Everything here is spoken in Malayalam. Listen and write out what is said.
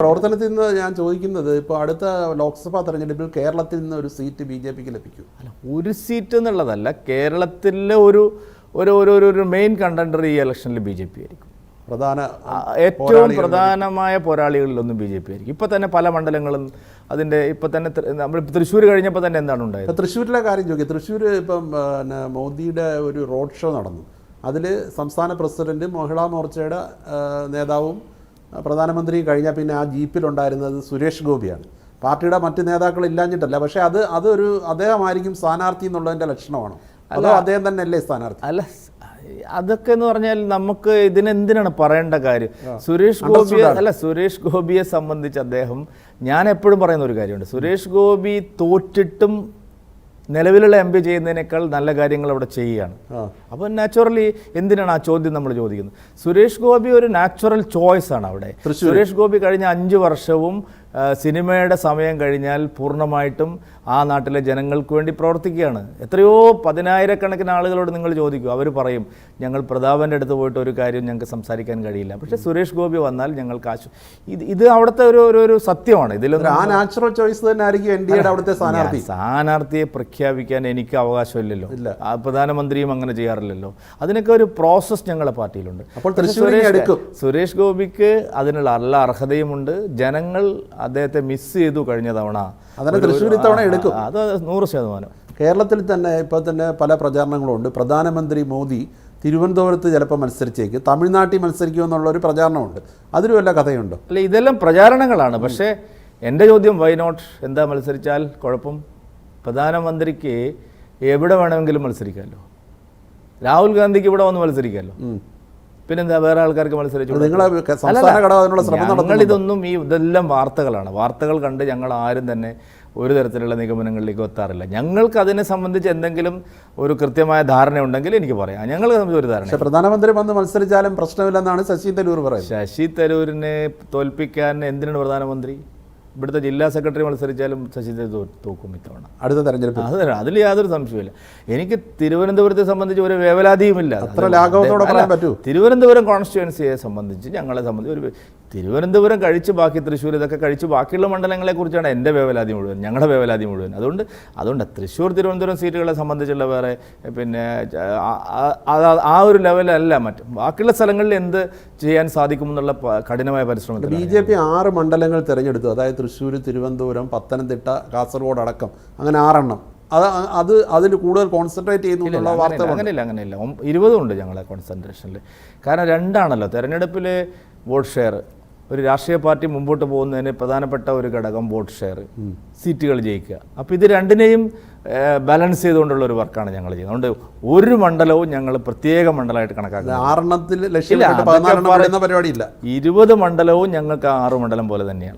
പ്രവർത്തനത്തിൽ നിന്ന് ഞാൻ ചോദിക്കുന്നത് ഇപ്പോൾ അടുത്ത ലോക്സഭാ തെരഞ്ഞെടുപ്പിൽ കേരളത്തിൽ നിന്ന് ഒരു സീറ്റ് ബി ജെ പിക്ക് ലഭിക്കും? അല്ല ഒരു സീറ്റ് എന്നുള്ളതല്ല കേരളത്തിലെ ഒരു ഒരു ഒരു ഒരു- മെയിൻ കണ്ടൻഡർ ഈ ഇലക്ഷനിൽ ബി ജെ പി ആയിരിക്കും. പ്രധാന ഏറ്റവും പ്രധാനമായ പോരാളികളിലൊന്നും ബി ജെ പി ആയിരിക്കും. ഇപ്പം തന്നെ പല മണ്ഡലങ്ങളും അതിന്റെ ഇപ്പം തന്നെ നമ്മൾ തൃശ്ശൂർ കഴിഞ്ഞപ്പോൾ തന്നെ എന്താണ് ഉണ്ടായത്? തൃശ്ശൂരിലെ കാര്യം ചോദിക്കുക തൃശ്ശൂർ ഇപ്പം പിന്നെ മോദിയുടെ ഒരു റോഡ് ഷോ നടന്നു. അതിൽ സംസ്ഥാന പ്രസിഡന്റ് മഹിളാ മോർച്ചയുടെ നേതാവും ആ, പ്രധാനമന്ത്രിയും കഴിഞ്ഞാൽ പിന്നെ ആ ജീപ്പിലുണ്ടായിരുന്നത് സുരേഷ് ഗോപിയാണ്. പാർട്ടിയുടെ മറ്റ് നേതാക്കൾ ഇല്ലാഞ്ഞിട്ടല്ല പക്ഷേ അത് അതൊരു അദ്ദേഹമായിരിക്കും സ്ഥാനാർത്ഥി എന്നുള്ളതിന്റെ ലക്ഷണമാണ്? അതോ അദ്ദേഹം തന്നെ അല്ലേ സ്ഥാനാർത്ഥി? അല്ല അതൊക്കെ എന്ന് പറഞ്ഞാൽ നമുക്ക് ഇതിനെന്തിനാണ് പറയേണ്ട കാര്യം? സുരേഷ് ഗോപിയെ അല്ല സുരേഷ് ഗോപിയെ സംബന്ധിച്ച് അദ്ദേഹം ഞാൻ എപ്പോഴും പറയുന്ന ഒരു കാര്യമുണ്ട്. സുരേഷ് ഗോപി തോറ്റിട്ടും നിലവിലുള്ള എം പി ചെയ്യുന്നതിനേക്കാൾ നല്ല കാര്യങ്ങൾ അവിടെ ചെയ്യുകയാണ്. അപ്പോൾ നാച്ചുറലി എന്തിനാണ് ആ ചോദ്യം നമ്മൾ ചോദിക്കുന്നത്? സുരേഷ് ഗോപി ഒരു നാച്ചുറൽ ചോയ്സ് ആണ് അവിടെ. സുരേഷ് ഗോപി കഴിഞ്ഞ അഞ്ച് വർഷവും സിനിമയുടെ സമയം കഴിഞ്ഞാൽ പൂർണമായിട്ടും ആ നാട്ടിലെ ജനങ്ങൾക്ക് വേണ്ടി പ്രവർത്തിക്കുകയാണ്. എത്രയോ പതിനായിരക്കണക്കിന് ആളുകളോട് നിങ്ങൾ ചോദിക്കും. അവർ പറയും ഞങ്ങൾ പ്രതാപന്റെ അടുത്ത് പോയിട്ട് ഒരു കാര്യം ഞങ്ങൾക്ക് സംസാരിക്കാൻ കഴിയില്ല. പക്ഷേ സുരേഷ് ഗോപി വന്നാൽ ഞങ്ങൾക്ക് ആശു ഇത് ഇത് അവിടുത്തെ ഒരു ഒരു ഒരു സത്യമാണ്. ഇതിലൊന്നും ആ നാച്ചുറൽ ചോയ്സ് തന്നെ ആയിരിക്കും എൻ ഡി എയുടെ അവിടുത്തെ സ്ഥാനാർത്ഥി. സ്ഥാനാർത്ഥിയെ പ്രഖ്യാപിക്കാൻ എനിക്ക് അവകാശമില്ലല്ലോ. ഇല്ല. ആ പ്രധാനമന്ത്രിയും അങ്ങനെ ചെയ്യാറില്ലല്ലോ. അതിനൊക്കെ ഒരു പ്രോസസ്സ് ഞങ്ങളുടെ പാർട്ടിയിലുണ്ട്. അപ്പോൾ സുരേഷ് സുരേഷ് ഗോപിക്ക് അതിനുള്ള എല്ലാ അർഹതയുമുണ്ട്. ജനങ്ങൾ അദ്ദേഹത്തെ മിസ് ചെയ്തു കഴിഞ്ഞ തവണ. അതിനെ തൃശ്ശൂർ ഇത്തവണ എടുക്കും. അത് നൂറ് ശതമാനം. കേരളത്തിൽ തന്നെ ഇപ്പോൾ തന്നെ പല പ്രചാരണങ്ങളുണ്ട്. പ്രധാനമന്ത്രി മോദി തിരുവനന്തപുരത്ത് ചിലപ്പോൾ മത്സരിച്ചേക്കും. തമിഴ്നാട്ടിൽ മത്സരിക്കുമെന്നുള്ള ഒരു പ്രചാരണമുണ്ട്. അതിലും വല്ല കഥയുണ്ടോ? അല്ല ഇതെല്ലാം പ്രചാരണങ്ങളാണ്. പക്ഷേ എന്റെ ചോദ്യം വൈ നോട്ട് എന്താ മത്സരിച്ചാൽ കുഴപ്പം? പ്രധാനമന്ത്രിക്ക് എവിടെ വേണമെങ്കിലും മത്സരിക്കാമല്ലോ. രാഹുൽ ഗാന്ധിക്ക് ഇവിടെ വന്ന് മത്സരിക്കാമല്ലോ. പിന്നെന്താ വേറെ ആൾക്കാർക്ക് മത്സരിച്ചു ഞങ്ങൾ ഇതൊന്നും ഈ ഇതെല്ലാം വാർത്തകളാണ്. വാർത്തകൾ കണ്ട് ഞങ്ങൾ ആരും തന്നെ ഒരു തരത്തിലുള്ള നിഗമനങ്ങളിലേക്ക് എത്താറില്ല. ഞങ്ങൾക്ക് അതിനെ സംബന്ധിച്ച് എന്തെങ്കിലും ഒരു കൃത്യമായ ധാരണ ഉണ്ടെങ്കിൽ എനിക്ക് പറയാം. ഞങ്ങൾ സംബന്ധിച്ച് ഒരു ധാരണ പക്ഷെ പ്രധാനമന്ത്രി വന്ന് മത്സരിച്ചാലും പ്രശ്നമില്ലെന്നാണ് ശശി തരൂർ പറയുന്നത്. ശശി തരൂരിനെ തോൽപ്പിക്കാൻ എന്തിനാണ് പ്രധാനമന്ത്രി? ഇവിടുത്തെ ജില്ലാ സെക്രട്ടറി മത്സരിച്ചാലും ശശി തോക്കും ഇത്തവണ. അടുത്ത തെരഞ്ഞെടുപ്പ്. അത് അതിൽ യാതൊരു സംശയമില്ല എനിക്ക് തിരുവനന്തപുരത്തെ സംബന്ധിച്ച് ഒരു വേവലാതിയുമില്ല. അത്ര ലാഘവത്തോടെ പറയാൻ പറ്റൂ. തിരുവനന്തപുരം കോൺസ്റ്റിറ്റ്യുവൻസിയെ സംബന്ധിച്ച് ഞങ്ങളെ സംബന്ധിച്ച് ഒരു തിരുവനന്തപുരം കഴിച്ച് ബാക്കി തൃശ്ശൂർ ഇതൊക്കെ കഴിച്ച് ബാക്കിയുള്ള മണ്ഡലങ്ങളെ കുറിച്ചാണ് എന്റെ വേവലാതി മുഴുവൻ ഞങ്ങളുടെ വേവലാതി മുഴുവൻ. അതുകൊണ്ട് അതുകൊണ്ട് തൃശ്ശൂർ തിരുവനന്തപുരം സീറ്റുകളെ സംബന്ധിച്ചുള്ള വേറെ പിന്നെ ആ- ഒരു ലെവലല്ല മറ്റ് ബാക്കിയുള്ള സ്ഥലങ്ങളിൽ എന്ത് ചെയ്യാൻ സാധിക്കുമെന്നുള്ള എന്നുള്ള കഠിനമായ പരിശ്രമം ബി ജെ പി ആറ് മണ്ഡലങ്ങൾ തിരഞ്ഞെടുത്തു. അതായത് തൃശ്ശൂർ തിരുവനന്തപുരം പത്തനംതിട്ട കാസർഗോഡ് അടക്കം. അങ്ങനെ ആറെണ്ണം. അത് അത് അതിൽ കൂടുതൽ കോൺസെൻട്രേറ്റ് ചെയ്യുന്നു വാർത്ത അങ്ങനെയില്ല അങ്ങനെയില്ല ഒം- ഇരുപതും ഉണ്ട് ഞങ്ങളെ കോൺസെൻട്രേഷനിൽ കാരണം രണ്ടാണല്ലോ തെരഞ്ഞെടുപ്പിൽ വോട്ട് ഷെയർ ഒരു രാഷ്ട്രീയ പാർട്ടി മുമ്പോട്ട് പോകുന്നതിന് പ്രധാനപ്പെട്ട ഒരു ഘടകം വോട്ട് ഷെയർ സീറ്റുകൾ ജയിക്കുക. അപ്പോൾ ഇത് രണ്ടിനെയും ബാലൻസ് ചെയ്തുകൊണ്ടുള്ള ഒരു വർക്കാണ് ഞങ്ങൾ ചെയ്യുന്നത്. അതുകൊണ്ട് ഒരു മണ്ഡലവും ഞങ്ങൾ പ്രത്യേക മണ്ഡലമായിട്ട് കണക്കാക്കുന്നത് ഇരുപത് മണ്ഡലവും ഞങ്ങൾക്ക് ആറ് മണ്ഡലം പോലെ തന്നെയാണ്.